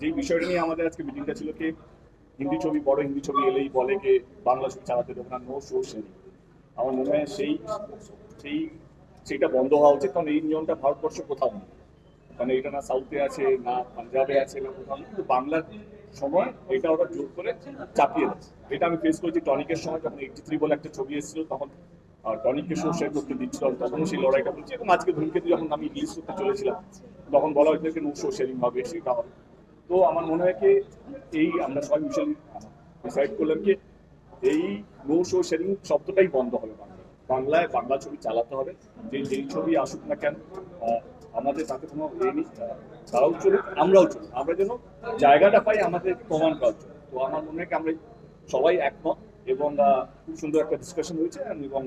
যে বিষয়টা নিয়ে আমাদের আজকে মিটিংটা ছিল কি, হিন্দি ছবি, বড় হিন্দি ছবি এলেই বলে কে বাংলা ছবি চালাতে দেবো না নো শো সেল আমার মনে হয় সেই সেই সেইটা বন্ধ হওয়া উচিত, কারণ এই নিয়মটা ভারতবর্ষ কোথাও নেই। মানে এটা না সাউথে আছে, না পাঞ্জাবে আছে, না কোথাও নেই। কিন্তু বাংলার সময় এটা ওরা জোর করে চাপিয়ে দেয় এটা আমি ফেস করেছি টনিকের সময়, যখন এইটি থ্রি বলে একটা ছবি এসেছিল, তখন আর টনিককে শো করতে দিচ্ছিল, আমি তখনও সেই লড়াইটা বলছি এবং আজকে ধূমকেতু যখন আমি রিলিজ করতে চলেছিলাম তখন বলা হয়েছিল যে নো শো শেয়ারিং হবে, সেটা হবে। তো আমার মনে হয় কি, এই আমরা সবাই মিশন ডিসাইড করলাম কি, এই নো শো শেয়ারিং শব্দটাই বন্ধ হবে বাংলায়। বাংলা ছবি চালাতে হবে, যে যেই ছবি আসুক না কেন আমাদের তাতে কোনো ইয়ে নেই তারাও চলুক, আমরাও চলুক। আমরা যেন জায়গাটা পাই, আমাদের প্রমাণ করার জন্য। তো আমার মনে হয় কি, আমরা সবাই একমত এবং খুব সুন্দর একটা ডিসকাশন হয়েছে, এবং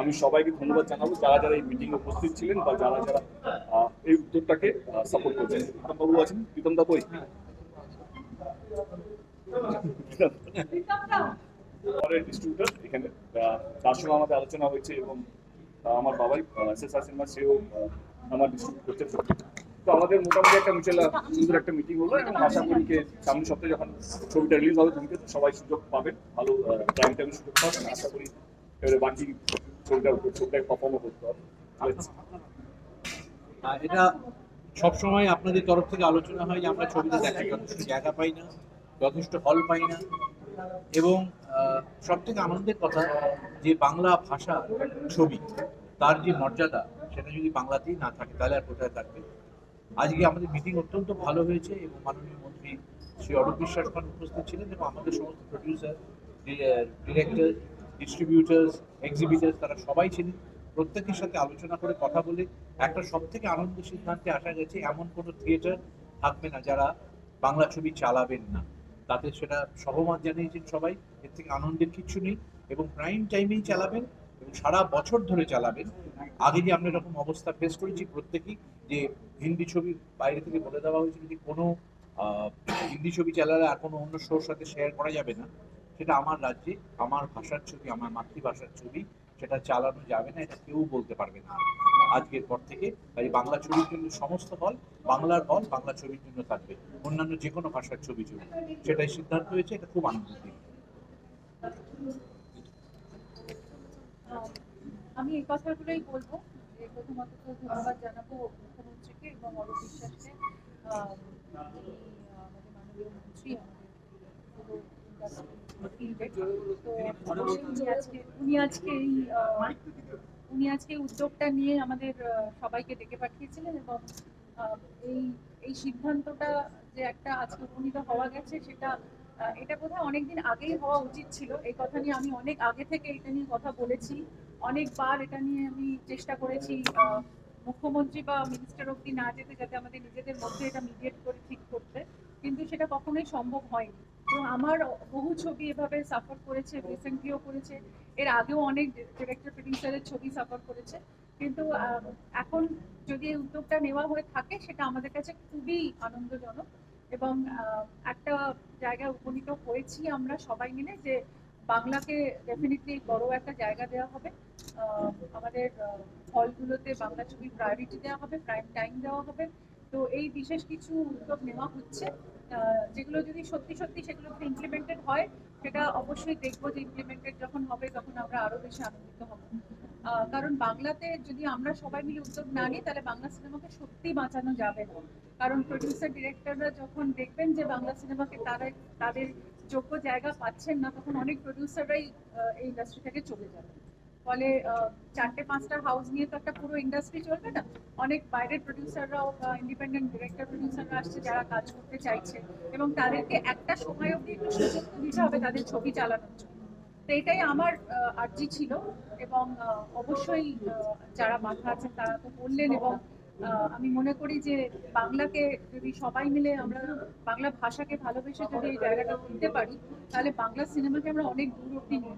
আমি সবাইকে ধন্যবাদ জানাব, যারা যারা এই মিটিংয়ে উপস্থিত ছিলেন বা যারা যারা এই উদ্যোগটাকে সাপোর্ট করছেন। বাবু আছেন? প্রীতম দা বই পরের ডিস্ট্রিবিউটর এখানে তার সঙ্গে আমাদের আলোচনা হয়েছে এবং আমার বাবাই এস এস সিনেমা সেও আমার ডিস্ট্রিবিউট করতে তো আমাদের মোটামুটি একটা মিউচুয়াল সুন্দর একটা মিটিং হলো এবং আশা করি যে সামনের সপ্তাহে যখন ছবিটা রিলিজ হবে তুমি সবাই সুযোগ পাবেন, ভালো টাইম টাইমে সুযোগ পাবেন। আশা করি এবারে বাকি করতে হবে এটা সবসময় আপনাদের তরফ থেকে আলোচনা হয় যে আমরা ছবিতে দেখার যথেষ্ট জায়গা পাই না, যথেষ্ট হল পাই না। এবং সব থেকে আনন্দের কথা যে বাংলা ভাষা ছবি, তার যে মর্যাদা, সেটা যদি বাংলাতেই না থাকে, তাহলে আর কোথায় থাকবে? আজকে আমাদের মিটিং অত্যন্ত ভালো হয়েছে এবং মাননীয় মন্ত্রী শ্রী অরূপ বিশ্বাস খান উপস্থিত ছিলেন এবং আমাদের সমস্ত প্রডিউসার ডিরেক্টর ডিস্ট্রিবিউটার্স এক্সিবিটার্স তারা সবাই ছিলেন। প্রত্যেকের সাথে আলোচনা করে কথা বলে একটা সব থেকে আনন্দ সিদ্ধান্তে আসা গেছে, এমন কোনো থিয়েটার থাকবে না যারা বাংলা ছবি চালাবেন না। তাতে সেটা সহমত জানিয়েছেন সবাই, এর থেকে আনন্দের কিছু নেই এবং প্রাইম টাইমেই চালাবেন এবং সারা বছর ধরে চালাবেন। আগে যে আমরা এরকম অবস্থা ফেস করেছি প্রত্যেকেই, যে হিন্দি ছবি বাইরে থেকে বলে দেওয়া হয়েছিল যে কোনো হিন্দি ছবি চালালে আর কোনো অন্য শোর সাথে শেয়ার করা যাবে না। সেটা আমার রাজ্যে, আমার ভাষার ছবি, আমার মাতৃভাষার ছবি, সেটা চালানো যাবে না, এটা কেউ বলতে পারবে না আজকের পর থেকে। তাই বাংলা ছবির জন্য সমস্ত হল বাংলার হল বাংলা ছবির জন্য থাকবে, অন্যান্য যে কোনো ভাষার ছবি ছবি। সেটাই সিদ্ধান্ত হয়েছে, এটা খুব আনন্দের দিন। আমি এই কথাগুলোই বলব, যে প্রথমত তো ধন্যবাদ জানাব মুখ্যমন্ত্রীকে এবং অরূপ বিশ্বাসকে আমাদের মাননীয় মন্ত্রী আমাদের পুরো industry field এর। তো অবশ্যই উনি আজকে উদ্যোগটা নিয়ে আমাদের সবাইকে ডেকে পাঠিয়েছিলেন এবং এই এই সিদ্ধান্তটা যে একটা আজকে উপনীত হওয়া গেছে সেটা এটা বোধহয় অনেকদিন আগেই হওয়া উচিত ছিল। এই কথা নিয়ে আমি অনেক আগে থেকে এটা নিয়ে কথা বলেছি। অনেকবার এটা নিয়ে আমি চেষ্টা করেছি মুখ্যমন্ত্রী বা মিনিস্টার অব্দি না যেতে, যাতে আমাদের নিজেদের মধ্যে এটা মিডিয়েট করে ঠিক করতে। কিন্তু সেটা কখনোই সম্ভব হয়নি। তো আমার বহু ছবি এভাবে সাফার করেছে রিসেন্টলিও করেছে। এর আগেও অনেক ডিরেক্টর প্রডিউসারের ছবি সাফার করেছে। কিন্তু এখন যদি এই উদ্যোগটা নেওয়া হয়ে থাকে, সেটা আমাদের কাছে খুবই আনন্দজনক এবং একটা জায়গায় উপনীত হয়েছি আমরা সবাই মিলে যে বাংলাকে ডেফিনেটলি বড় একটা জায়গা দেওয়া হবে। আমাদের হলগুলোতে বাংলা ছবি প্রায়োরিটি দেওয়া হবে প্রাইম টাইম দেওয়া হবে। তো এই বিশেষ কিছু উদ্যোগ নেওয়া হচ্ছে। যেগুলো যদি সত্যি সত্যি সেগুলো যদি ইমপ্লিমেন্টেড হয়, সেটা অবশ্যই দেখব যে ইমপ্লিমেন্টেড যখন হবে, তখন আমরা আরও বেশি আনন্দিত হব। কারণ বাংলাতে যদি আমরা সবাই মিলে উদ্যোগ না নিই, তাহলে বাংলা সিনেমাকে সত্যি বাঁচানো যাবে না। কারণ প্রডিউসার ডিরেক্টররা যখন দেখবেন যে বাংলা সিনেমাকে তারা, তাদের যোগ্য জায়গা পাচ্ছেন না, তখন অনেক প্রডিউসাররাই এই ইন্ডাস্ট্রি থেকে চলে যাবে। ফলে চারটে পাঁচটা হাউস নিয়ে তো একটা পুরো ইন্ডাস্ট্রি চলবে না? অনেক বাইরের প্রডিউসাররাও ইন্ডিপেন্ডেন্ট ডিরেক্টর প্রডিউসাররা আসছে যারা কাজ করতে চাইছে। এবং তাদেরকে একটা সময় অবধি একটু সুযোগ দিতে হবে তাদের ছবি চালানোর জন্য। তো এটাই আমার আর্জি ছিল। এবং অবশ্যই যারা মাথা আছেন তারা তো বললেন এবং আমি মনে করি যে বাংলাকে যদি সবাই মিলে আমরা বাংলা ভাষাকে ভালোবেসে যদি এই জায়গাটা দিতে পারি, তাহলে বাংলা সিনেমাকে আমরা অনেক দূর অব্দি নিয়ে